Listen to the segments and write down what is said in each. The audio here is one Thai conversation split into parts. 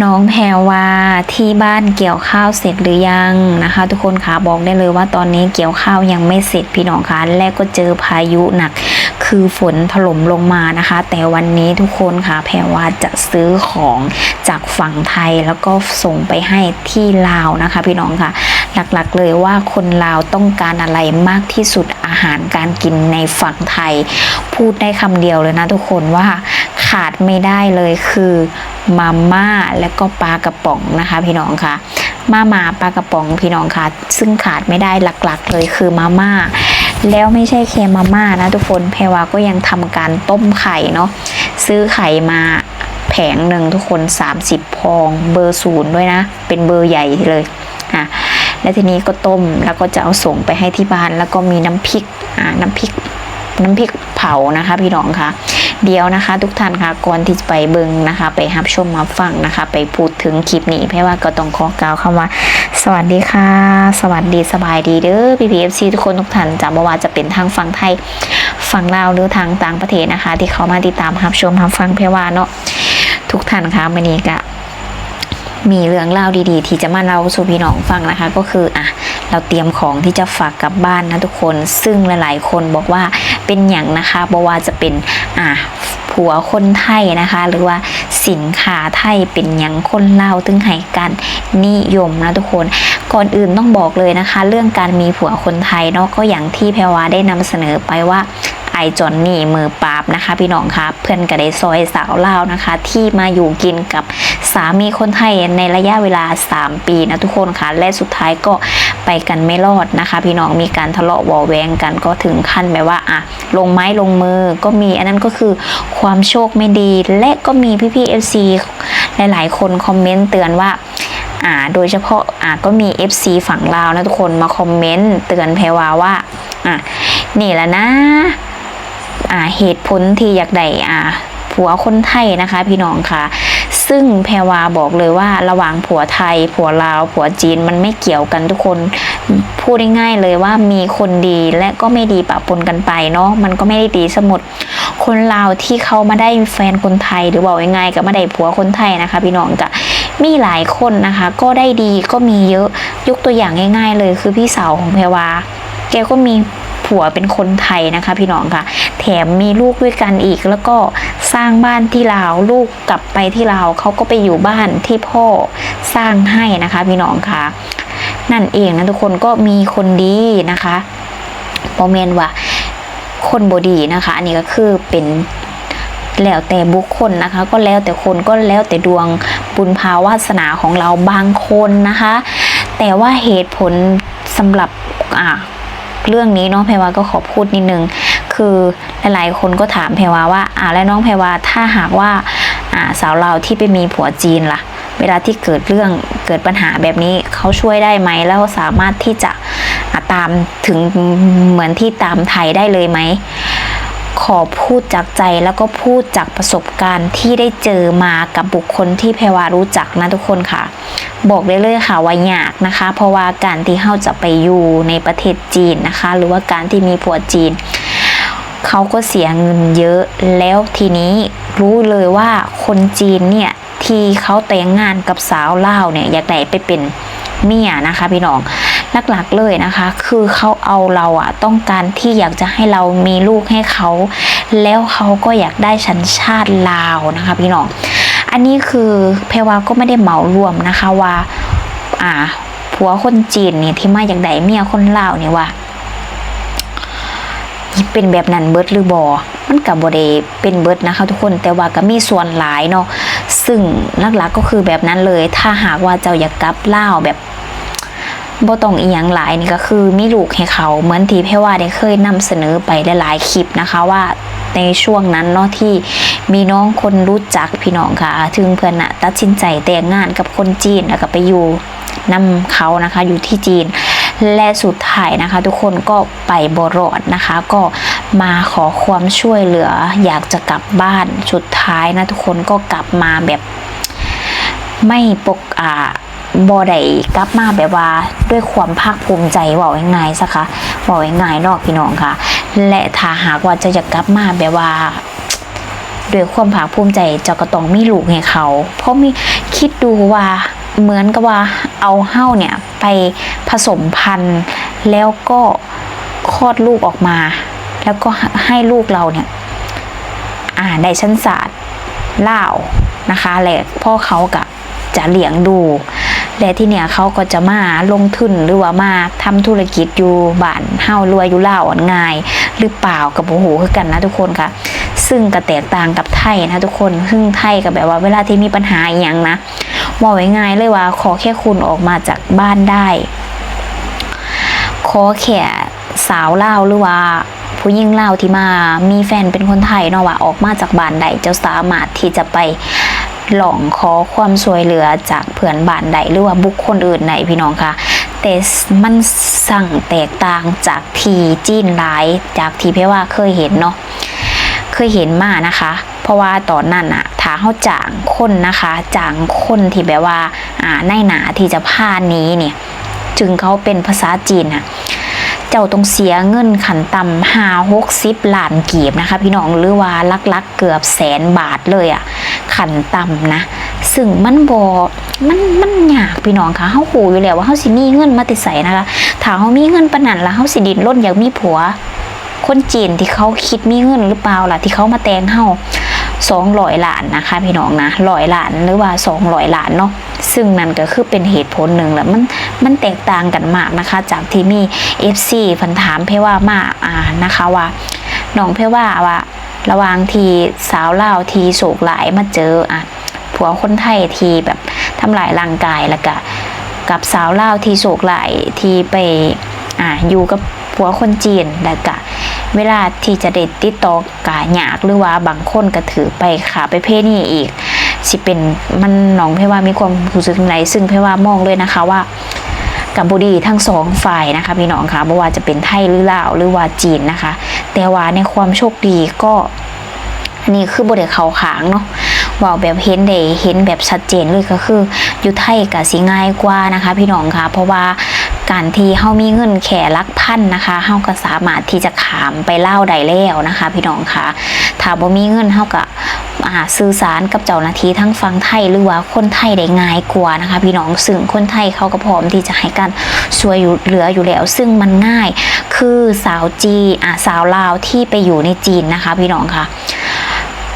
น้องแพรว่าที่บ้านเกี่ยวข้าวเสร็จหรือยังนะคะ ทุกคนคะบอกได้เลยว่าตอนนี้เกี่ยวข้าวยังไม่เสร็จพี่น้องคะและก็เจอพายุหนัก คือฝนถล่มลงมานะคะ แต่วันนี้ทุกคนค่ะแพรวาจะซื้อของจากฝั่งไทยแล้วก็ส่งไปให้ที่ลาวนะคะ พี่น้องค่ะหลักๆเลยว่าคนลาวต้องการอะไรมากที่สุดอาหารการกินในฝั่งไทย พูดได้คำเดียวเลยนะทุกคนว่า ขาดไม่ได้เลยคือมาม่าและก็ปลากระป๋องนะคะ พี่น้องค่ะมาม่าปลากระป๋องพี่น้องค่ะ ซึ่งขาดไม่ได้หลักๆ เลยคือมาม่าแล้วไม่ใช่แค่มาม่านะทุกคนแพรวาก็ยังทำการต้มไข่เนาะซื้อไข่มาแผงหนึ่งทุกคน 30พองเบอร์ศูนย์ด้วยนะ เป็นเบอร์ใหญ่เลยอะแล้วทีนี้ก็ต้มแล้วก็จะเอาส่งไปให้ที่บ้านแล้วก็มีน้ำพริกอ่าน้ำพริกน้ำพริกเผานะคะ พี่น้องคะ เดียวนะคะ ทุกท่านค่ะก่อนที่จะไปเบิงนะคะ ไปรับชมมาฟังนะคะ ไปพูดถึงคลิปนี้เพราะว่าก็ต้องขอกล่าวคำว่า สวัสดีค่ะ สวัสดีสบายดีเด้อพี่พีเอฟซีทุกคนทุกท่านจะบ่ว่าจะเป็นทางฝั่งไทยฝั่งลาวหรือทางต่างประเทศนะคะ ที่เขามาติดตามรับชมรับฟังเพราะว่าเนาะทุกท่านค่ะวันนี้ก็มีเรื่องเล่าดีๆ ที่จะมาเล่าสู่พี่น้องฟังนะคะ ก็คืออะเราเตรียมของที่จะฝากกลับบ้านนะทุกคน ซึ่งหลายๆ คนบอกว่า เป็นอย่างนะคะบอกว่าจะเป็นอะผัวคนไทยนะคะ หรือว่าสินค้าไทยเป็นอย่างคนเล่าตึงให้กันนิยมนะทุกคนก่อนอื่นต้องบอกเลยนะคะ เรื่องการมีผัวคนไทยเนาะก็อย่างที่แพรวาได้นำเสนอไปว่าไอจอนนี่มือปราบนะคะ พี่น้องคะเพื่อนก็ได้ซอยสาวเล่านะคะ ที่มาอยู่กินกับสามีคนไทยในระยะเวลา 3 ปีนะทุกคนค่ะและสุดท้ายก็ ไปกันไม่รอดนะคะ พี่น้องมีการทะเลาะเบาะแวงกันก็ถึงขั้นแบบว่าอะลงไม้ลงมือก็มีอันนั้นก็คือความโชคไม่ดี และก็มีพี่ๆเอฟซีหลายๆ คนคอมเมนต์เตือนว่าอ่าโดยเฉพาะอ่าก็มี FC ฝั่งลาวนะทุกคนมาคอมเมนต์เตือนแพรวาว่าอะนี่แหละนะอ่าเหตุผลที่อยากได้อ่าผัวคนไทยนะคะ พี่น้องค่ะ ซึ่งแพรวาบอกเลยว่าระหว่างผัวไทย ผัวลาว ผัวจีนมันไม่เกี่ยวกันทุกคน พูดง่ายๆเลยว่ามีคนดีและก็ไม่ดีปะปนกันไปเนาะมันก็ไม่ได้ดีสมุดคนลาวที่เขามาได้แฟนคนไทยหรือบอกง่ายๆกับมาได้ผัวคนไทยนะคะ พี่น้องกะมีหลายคนนะคะ ก็ได้ดีก็มีเยอะยกตัวอย่างง่าย ๆ เลย คือพี่สาวของแพรวา แกก็มีผัวเป็นคนไทยนะคะ พี่น้องค่ะ แถมมีลูกด้วยกันอีกแล้วก็ สร้างบ้านที่ลาวลูกกลับไปที่ลาวเขาก็ไปอยู่บ้านที่พ่อสร้างให้นะคะพี่น้องค่ะนั่นเองนะทุกคนก็มีคนดีนะคะโมเมนว่าคนบดีนะคะ อันนี้ก็คือเป็นแล้วแต่บุคคลนะคะ ก็แล้วแต่คนก็แล้วแต่ดวงบุญภาวาสนาของเราบางคนนะคะ แต่ว่าเหตุผลสำหรับอ่าเรื่องนี้เน้องแพรวาก็ขอพูดนิดนึง คือหลายๆ คนก็ถามแพรวาว่าอ่าแล้วน้องแพรวาถ้าหากว่าอ่าสาวเราที่ไปมีผัวจีนล่ะ เวลาที่เกิดเรื่องเกิดปัญหาแบบนี้เขาช่วยได้ไหมแล้วสามารถที่จะาตามถึงเหมือนที่ตามไทยได้เลยไหมขอพูดจากใจแล้วก็พูดจากประสบการณ์ที่ได้เจอมากับบุคคลที่แพรวารู้จักนะทุกคนค่ะ บอกได้เลยค่ะว่ายากนะคะ เพราะว่าการที่เฮาจะไปอยู่ในประเทศจีนนะคะ หรือว่าการที่มีผัวจีน เขาก็เสียเงินเยอะ แล้วทีนี้รู้เลยว่าคนจีนเนี่ยที่เขาแต่งงานกับสาวเล่าเนี่ยอยากได้ไปเป็นเมียนะคะพี่น้องหลักๆเลยนะคะ คือเขาเอาเราอะต้องการที่อยากจะให้เรามีลูกให้เขา แล้วเขาก็อยากได้สัญชาติลาวนะคะพี่น้อง อันนี้คือเพรวาก็ไม่ได้เหมารวมนะคะว่า อ่าผัวคนจีนเนี่ยที่มาจากไหนเมียคนลาวเนี่ยว่า เป็นแบบนั้นเบิดหรือบอมันกับบได้เป็นเบิดนะคะทุกคนแต่ว่าก็มีส่วนหลายเนาะซึ่งหลักๆก็คือแบบนั้นเลย ถ้าหากว่าเจ้าอยากกลับเล่าแบบบ่ต้องอีหยังหลายนี่ก็คือมีลูกให้เขาเหมือนที่เพรว่าได้เคยนำเสนอไปหลายๆคลิปนะคะว่าในช่วงนั้นเนาะที่มีน้องคนรู้จักพี่น้องค่ะ ถึงเพื่อนน่ะตัดสินใจแต่งงานกับคนจีนแล้วก็ไปอยู่นำเขานะคะอยู่ที่จีน และสุดท้ายนะคะ ทุกคนก็ไปบรอดนะคะ ก็มาขอความช่วยเหลือ อยากจะกลับบ้านสุดท้ายนะทุกคนก็กลับมาแบบไม่ปกอ่าบอได้กลับมาแบบว่าด้วยความภาคภูมิใจบอกง่ายๆสักคะบอกง่ายๆนอกพี่น้องค่ะ และถ้าหากว่าจะอยากกลับมาแบบว่าด้วยความภาคภูมิใจเจ้าก็ต้องมีลูกให้เขา เพราะมีคิดดูว่าเหมือนกับว่าเอาเฮ้าเนี่ย ไปผสมพันธุ์ แล้วก็คลอดลูกออกมา แล้วก็ให้ลูกเราเนี่ยอ่าได้ชั้นศาสตร์เล่านะคะแหละพ่อเขากับจะเลี้ยงดู และที่เนี่ยเขาก็จะมาลงทุนหรือว่ามาทำธุรกิจอยู่บ้านเฮารวยอยู่เล่าวอันง่าย หรือเปล่ากับโอ้โหคือกันนะทุกคนค่ะ ซึ่งก็แตกต่างกับไทยนะทุกคนซึ่งไทยกับแบบว่าเวลาที่มีปัญหาอย่างนะ บอกไว้ง่ายเลยว่า ขอแค่คุณออกมาจากบ้านได้ ขอแค่สาวเล่าหรือว่าผู้หญิงเล่าที่มามีแฟนเป็นคนไทยเนาะว่าออกมาจากบ้านใดเจ้าสามารถที่จะไปหลองขอความช่วยเหลือจากเพื่อนบ้านใดหรือว่าบุคคลอื่นใดพี่น้องค่ะแต่มันสั่งแตกต่างจากทีจีนหลายจากที่เพว่าเคยเห็นเนาะเคยเห็นมานะคะ เพราะว่าตอนนั้นอะ ถ้าเขาจางคนนะคะจางคนที่แบบว่าอ่าในหนาที่จะพานี้เนี่ยจึงเขาเป็นภาษาจีนอะเจ้าต้องเสียเงินขันต่ำห้าหกสิบล้านกีบนะคะ พี่น้องหรือว่าลักๆเกือบแสนบาทเลยอะขันต่ำนะ ซึ่งมันบอมันมันยากพี่น้องคะเฮาหูอยู่แล้วว่าเฮาสิมีเงินมาติดใส่นะคะถ้าเฮามีเงินปนนั้นแล้วเฮาสิดินร่นอยากมีผัว คนจีนที่เขาคิดมีเงินหรือเปล่าล่ะที่เขามาแต่งเฮา สองร้อยล้านนะคะ พี่น้องนะร้อยล้านหรือว่าสองร้อยล้านเนาะซึ่งนั่นก็คือเป็นเหตุผลหนึ่งแหละมันมันแตกต่างกันมากนะคะ จากที่มี FC พันถามเพว่ามาอ่านะคะว่าน้องเพว่าว่า ระหว่างทีสาวเล่าทีโศกหลายมาเจออะผัวคนไทยทีแบบทำลายร่างกายแล้วก็กับสาวเล่าทีโศกหลายทีไปอะอยู่กับผัวคนจีนแล้วก็ เวลาที่จะเด็ดติดต่อกะหยากหรือว่าบางคนก็ถือไปขาไปเพศนี่อีกสิเป็นมันน้องเพว่ามีความรู้สึกไรซึ่งเพว่ามองเลยนะคะว่ากัมพูดีทั้งสองฝ่ายนะคะพี่น้องคะไม่ว่าจะเป็นไทยหรือลาวหรือว่าจีนนะคะ แต่ว่าในความโชคดีก็นนี้คือบทเดเขาขางเนาะบอกแบบเห็นได้เห็นแบบชัดเจนเลยก็คืออยู่ไทยกับสิง่ายกว่านะคะ พี่น้องคะเพราะว่า การที่เฮามีเงินแข่ลักพันนะคะเฮาก็สามารถที่จะขามไปเล่าได้แล้วนะคะ พี่น้องคะถ้าบ่มีเงินเฮาก็อ่าสื่อสารกับเจ้าหน้าที่ทั้งฟังไทยหรือว่าคนไทยได้ง่ายกว่านะคะ พี่น้องซึ่งคนไทยเขาก็พร้อมที่จะให้การช่วยอยู่เหลืออยู่แล้ว ซึ่งมันง่าย คือสาวจีอ่าสาวลาวที่ไปอยู่ในจีนนะคะ พี่น้องคะ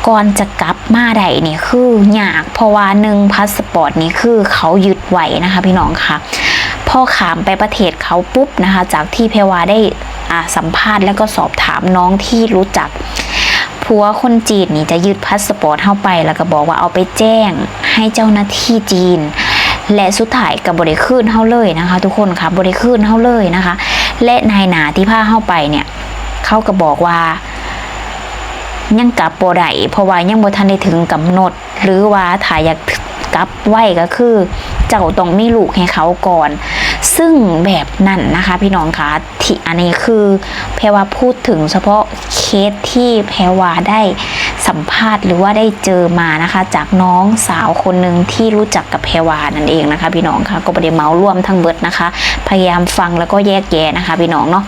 ก่อนจะกลับมาได้นี่คือยากเพราะว่าหนึ่งพาสปอร์ตนี่คือเขายึดไว้นะคะ พี่น้องค่ะ พ่อขามไปประเทศเขาปุ๊บนะคะ จากที่เพวาได้สัมภาษณ์แล้วก็สอบถามน้องที่รู้จักผัวคนจีนนี่จะยึดพาสปอร์ตเข้าไปแล้วก็บอกว่าเอาไปแจ้งให้เจ้าหน้าที่จีน และสุดท้ายกับบริคืนเข้าเลยนะคะ ทุกคนค่ะบริคืนเข้าเลยนะคะ และนายหนาที่พาเข้าไปเนี่ยเขาก็บอกว่ายังกลับบ่ได้เพราะว่ายังบ่ทันได้ถึงกำหนด หรือว่าถ้ายอยากกลับไว้ก็คือ เจ้าต้องมีลูกให้เขาก่อน ซึ่งแบบนั้นนะคะ พี่น้องคะที่อันนี้คือแพรว่าพูดถึงเฉพาะเคสที่แพรว่าได้สัมภาษณ์หรือว่าได้เจอมานะคะ จากน้องสาวคนหนึ่งที่รู้จักกับแพรวานั่นเองนะคะ พี่น้องคะก็ประเดี๋ยวเมาร่วมทั้งเบิดนะคะ พยายามฟังแล้วก็แยกแยะนะคะ พี่น้องเนาะ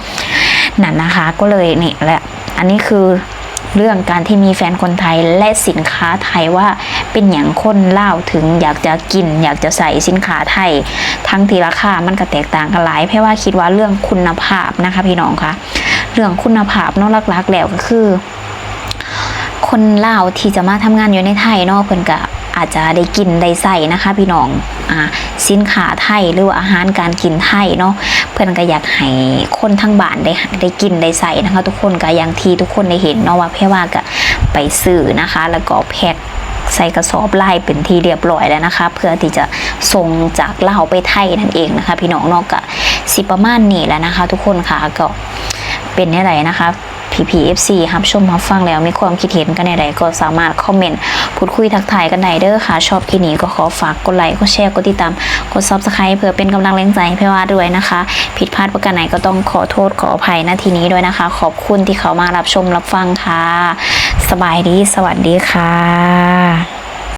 นั่นนะคะก็เลยนี่แหละอันนี้คือเรื่องการที่มีแฟนคนไทยและสินค้าไทยว่า เป็นอย่างคนเล่าถึงอยากจะกิน อยากจะใส่สินค้าไทย ทั้งที่ราคามันก็แตกต่างกันหลายเพราะว่าคิดว่าเรื่องคุณภาพนะคะพี่น้องคะเรื่องคุณภาพนอกหลักๆแล้วก็คือ คนเลาที่จะมาทำงานอยู่ในไทยเนาะเพิ่นก็อาจจะได้กินได้ใส่นะคะพี่น้องอ่าสินค้าไทยหรือว่าอาหารการกินไทยเนาะเพิ่อนก็อยากให้คนทั้งบ้านได้ได้กินได้ใส่นะคะ ทุกคนก็อย่างที่ทุกคนได้เห็นเนาะว่าเพื่อว่าก็ไปซื้อนะคะ แล้วก็แพ็ค ใส่กระสอบไล่เป็นที่เรียบร้อยแล้วนะคะ เพื่อที่จะส่งจากลาวไปไทยนั่นเองนะคะ พี่น้องนอกกะสิประมาณนี้แล้วนะคะ ทุกคนค่ะก็เป็นอะไรนะคะ พี่ๆ FC ครับชมรับฟังแล้วมีความคิดเห็นกันใดๆก็สามารถคอมเมนต์พูดคุยทักทายกันได้เด้อค่ะ ชอบคลิปนี้ก็ขอฝากกดไลค์กดแชร์กดติดตามกดซับสไครป์เพื่อเป็นกำลังแรงใจให้พี่ว่าด้วยนะคะ ผิดพลาดประการไหนก็ต้องขอโทษขออภัยณทีนี้ด้วยนะคะ ขอบคุณที่เขามารับชมรับฟังค่ะ สบายดีสวัสดีค่ะ